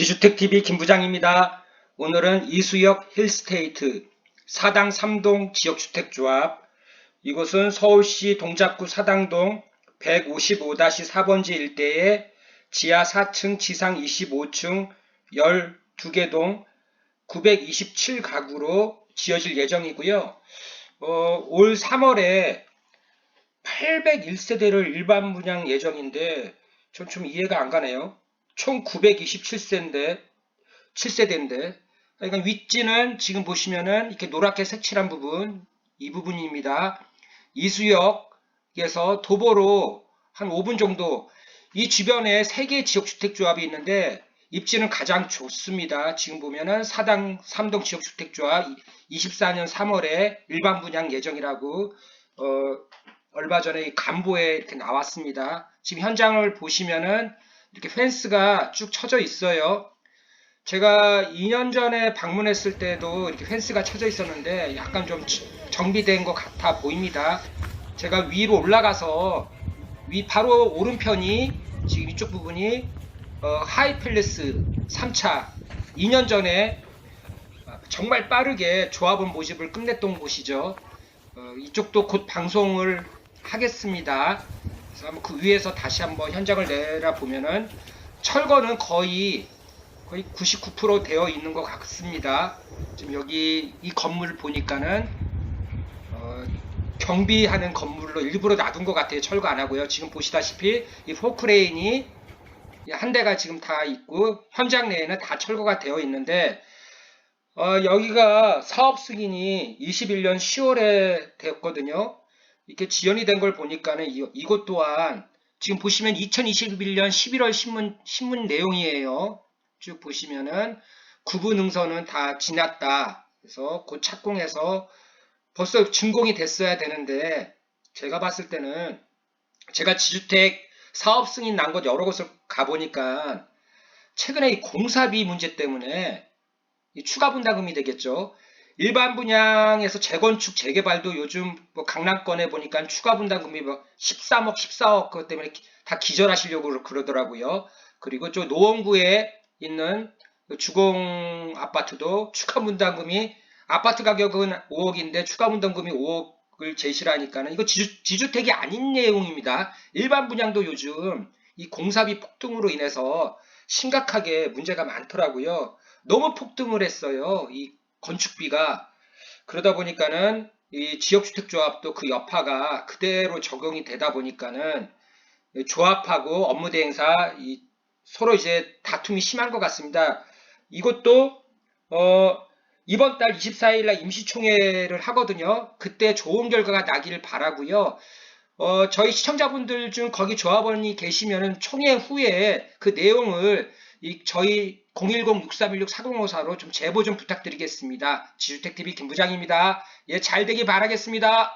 지주택TV 김부장입니다. 오늘은 이수역 힐스테이트 사당 3동 지역주택조합 이곳은 서울시 동작구 사당동 155-4번지 일대에 지하 4층 지상 25층 12개 동 927가구로 지어질 예정이고요. 어, 올 3월에 801세대를 일반 분양 예정인데 전 좀 이해가 안 가네요. 총 927세인데 7세대인데 그러니까 윗지는 지금 보시면은 이렇게 노랗게 색칠한 부분 이 부분입니다. 이수역에서 도보로 한 5분 정도 이 주변에 3개 지역주택조합이 있는데 입지는 가장 좋습니다. 지금 보면은 사당 3동 지역주택조합 24년 3월에 일반 분양 예정이라고 어, 얼마 전에 이 간보에 이렇게 나왔습니다. 지금 현장을 보시면은 이렇게 펜스가 쭉 쳐져 있어요. 제가 2년 전에 방문했을 때도 이렇게 펜스가 쳐져 있었는데 약간 좀 지- 정비된 것 같아 보입니다. 제가 위로 올라가서 위 바로 오른편이 지금 이쪽 부분이 어, 하이팰리스 3차 2년 전에 어, 정말 빠르게 조합원 모집을 끝냈던 곳이죠. 어, 이쪽도 곧 방송을 하겠습니다. 그 위에서 다시 한번 현장을 내려 보면은 철거는 거의 거의 99% 되어 있는 것 같습니다. 지금 여기 이 건물 보니까는 어, 경비하는 건물로 일부러 놔둔 것 같아요. 철거 안 하고요. 지금 보시다시피 이 포크레인이 이한 대가 지금 다 있고 현장 내에는 다 철거가 되어 있는데 어, 여기가 사업 승인이 21년 10월에 되었거든요. 이렇게 지연이 된 걸 보니까는 이, 이것 또한 지금 보시면 2021년 11월 신문 신문 내용이에요. 쭉 보시면은 구분 능선은 다 지났다. 그래서 곧 착공해서 벌써 준공이 됐어야 되는데 제가 봤을 때는 제가 지주택 사업 승인 난 곳 여러 곳을 가보니까 최근에 이 공사비 문제 때문에 이 추가 분담금이 되겠죠. 일반 분양에서 재건축 재개발도 요즘 뭐 강남권에 보니까 추가 분담금이 뭐 13억, 14억 그것 때문에 기- 다 기절하시려고 그러- 그러더라고요. 그리고 저 노원구에 있는 그 주공 아파트도 추가 분담금이 아파트 가격은 5억인데 추가 분담금이 5억을 제시를 하니까는 이거 지주, 지주택이 아닌 내용입니다. 일반 분양도 요즘 이 공사비 폭등으로 인해서 심각하게 문제가 많더라고요. 너무 폭등을 했어요. 이 건축비가 그러다 보니까는 이 지역주택조합도 그 여파가 그대로 적용이 되다 보니까는 이 조합하고 업무 대행사 이 서로 이제 다툼이 심한 것 같습니다. 이것도 어 이번 달 24일 날 임시총회를 하거든요. 그때 좋은 결과가 나기를 바라고요. 어, 저희 시청자분들 중 거기 조합원이 계시면은 총회 후에 그 내용을 이 저희 010-6316-4054로 좀 제보 좀 부탁드리겠습니다. 지주택TV 김부장입니다. 예, 잘 되길 바라겠습니다.